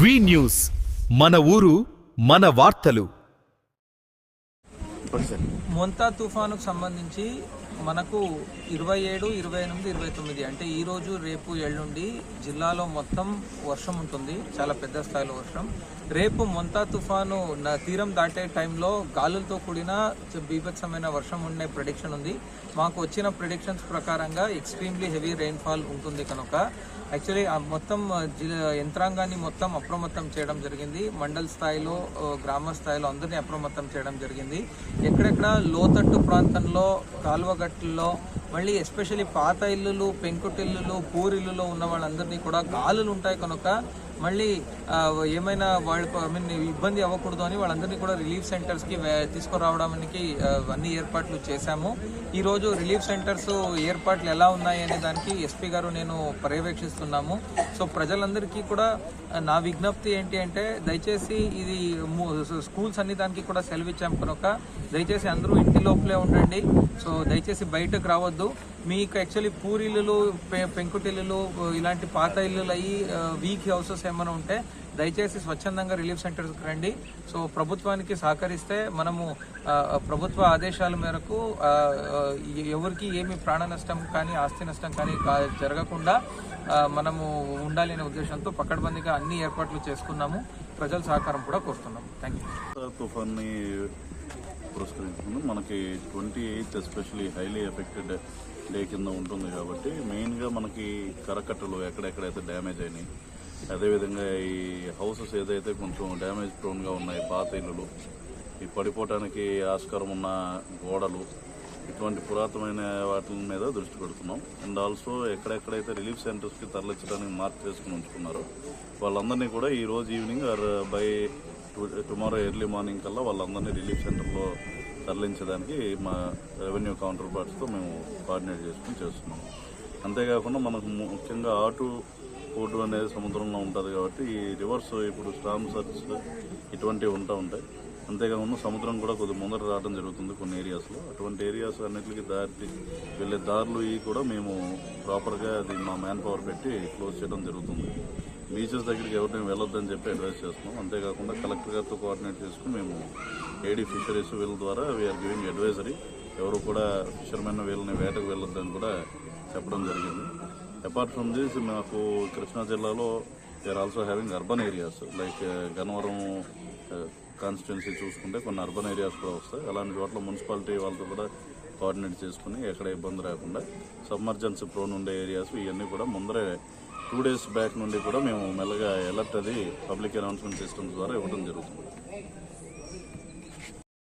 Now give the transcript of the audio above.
వి news మన ఊరు మన వార్తలు మొంతా తుఫానుకు సంబంధించి మనకు ఇరవై ఏడు ఇరవై ఎనిమిది ఇరవై తొమ్మిది అంటే ఈ రోజు రేపు ఎల్లుండి జిల్లాలో మొత్తం వర్షం ఉంటుంది. చాలా పెద్ద స్థాయిలో వర్షం. రేపు మొంతా తుఫాను తీరం దాటే టైంలో గాలులతో కూడిన బీభత్సమైన వర్షం ఉండే ప్రొడిక్షన్ ఉంది. మాకు వచ్చిన ప్రొడిక్షన్స్ ప్రకారంగా ఎక్స్ట్రీమ్లీ హెవీ రెయిన్ఫాల్ ఉంటుంది కనుక. యాక్చువల్లీ ఆ మొత్తం జి- యంత్రాంగాన్ని మొత్తం అప్రమత్తం చేయడం జరిగింది. మండల్ స్థాయిలో గ్రామ స్థాయిలో అందరినీ అప్రమత్తం చేయడం జరిగింది. ఎక్కడెక్కడ లోతట్టు ప్రాంతంలో కాలువగట్టుల్లో మళ్ళీ ఎస్పెషల్లీ పాత ఇల్లులు పెంకుటిల్లులు పూరిల్లులో ఉన్న వాళ్ళందరినీ కూడా గాలులు ఉంటాయి కనుక మళ్ళీ ఏమైనా వాళ్ళకు ఐ మీన్ ఇబ్బంది అవ్వకూడదు అని వాళ్ళందరినీ కూడా రిలీఫ్ సెంటర్స్కి తీసుకురావడానికి అన్ని ఏర్పాట్లు చేశాము. ఈరోజు రిలీఫ్ సెంటర్స్ ఏర్పాట్లు ఎలా ఉన్నాయి అనే దానికి ఎస్పీ గారు నేను పర్యవేక్షిస్తున్నాము. సో ప్రజలందరికీ కూడా నా విజ్ఞప్తి ఏంటి అంటే దయచేసి ఇది స్కూల్స్ అన్ని దానికి కూడా సెలవు ఇచ్చాం కనుక దయచేసి అందరూ ఇంటి లోపలే ఉండండి. సో దయచేసి బయటకు రావద్దు. మీకు యాక్చువల్లీ పూరిల్లులు పె- పెంకుటిల్లులు ఇలాంటి పాత ఇల్లులు అయ్యి వీక్ హౌసెస్ ఏమైనా ఉంటే దయచేసి స్వచ్ఛందంగా రిలీఫ్ సెంటర్కి రండి. సో ప్రభుత్వానికి సహకరిస్తే మనము ప్రభుత్వ ఆదేశాల మేరకు ఎవరికి ఏమి ప్రాణ నష్టం కానీ ఆస్తి నష్టం కానీ జరగకుండా మనము ఉండాలి అనే ఉద్దేశంతో పక్కడబందిగా అన్ని ఏర్పాట్లు చేసుకున్నాము. ప్రజల సహకారం కూడా కోరుతున్నాము. థ్యాంక్ యూ తుఫాన్ని పురస్కరించుకుని మనకి twenty eighth especially highly affected day కింద ఉంటుంది కాబట్టి మెయిన్గా మనకి కరకట్టలు ఎక్కడెక్కడైతే డ్యామేజ్ అయినాయి అదేవిధంగా ఈ హౌసెస్ ఏదైతే కొంచెం డ్యామేజ్ ప్రోన్గా ఉన్నాయి పాత ఇల్లులు ఈ పడిపోవటానికి ఆస్కారం ఉన్న గోడలు ఇటువంటి పురాతనమైన వాటి మీద దృష్టి పెడుతున్నాం. అండ్ ఆల్సో ఎక్కడెక్కడైతే రిలీఫ్ సెంటర్స్కి తరలించడానికి మార్క్ చేసుకుని ఉంచుకున్నారో వాళ్ళందరినీ కూడా ఈ రోజు evening or by tomorrow early morning కల్లా వాళ్ళందరినీ రిలీఫ్ సెంటర్లో తరలించడానికి మా రెవెన్యూ కౌంటర్ పార్ట్స్తో మేము కోఆర్డినేట్ చేసుకుని చేస్తున్నాం. అంతేకాకుండా మనకు ముఖ్యంగా ఆటు పోటు అనేది సముద్రంలో ఉంటుంది కాబట్టి ఈ రివర్స్ ఇప్పుడు స్టామ్ సర్చ్ ఇటువంటివి ఉంటా ఉంటాయి. అంతేకాకుండా సముద్రం కూడా కొద్దిగా ముందర రావడం జరుగుతుంది కొన్ని ఏరియాస్లో. అటువంటి ఏరియాస్ అన్నిటికీ దారి వెళ్ళే దారులు ఇవి కూడా మేము ప్రాపర్గా అది మా మ్యాన్ పవర్ పెట్టి క్లోజ్ చేయడం జరుగుతుంది. బీచెస్ దగ్గరికి ఎవరిని వెళ్ళొద్దని చెప్పి అడ్వైస్ చేస్తున్నాం. అంతేకాకుండా కలెక్టర్ గారితో కోఆర్డినేట్ చేసుకుని మేము ఏడీ ఫిషరీస్ వీళ్ళ ద్వారా వీఆర్ గివింగ్ అడ్వైజరీ ఎవరు కూడా ఫిషర్మెన్ వీళ్ళని వేటకు వెళ్ళొద్దని కూడా చెప్పడం జరిగింది. అపార్ట్ ఫ్రమ్ దిస్ మాకు కృష్ణా జిల్లాలో there also having urban areas like Gannavaram uh, constituency చూసుకుంటే కొన్ని అర్బన్ ఏరియాస్ కూడా వస్తాయి. అలాంటి చోట్ల మున్సిపాలిటీ వాళ్ళతో కూడా కోఆర్డినేట్ చేసుకుని ఎక్కడ ఇబ్బంది రాకుండా సబ్మర్జెన్సీ ప్రోన్ ఉండే ఏరియాస్ ఇవన్నీ కూడా ముందరే టూ డేస్ బ్యాక్ నుండి కూడా మేము మెల్లగా అలర్ట్ అది పబ్లిక్ అనౌన్స్మెంట్ సిస్టమ్స్ ద్వారా ఇవ్వడం జరుగుతుంది.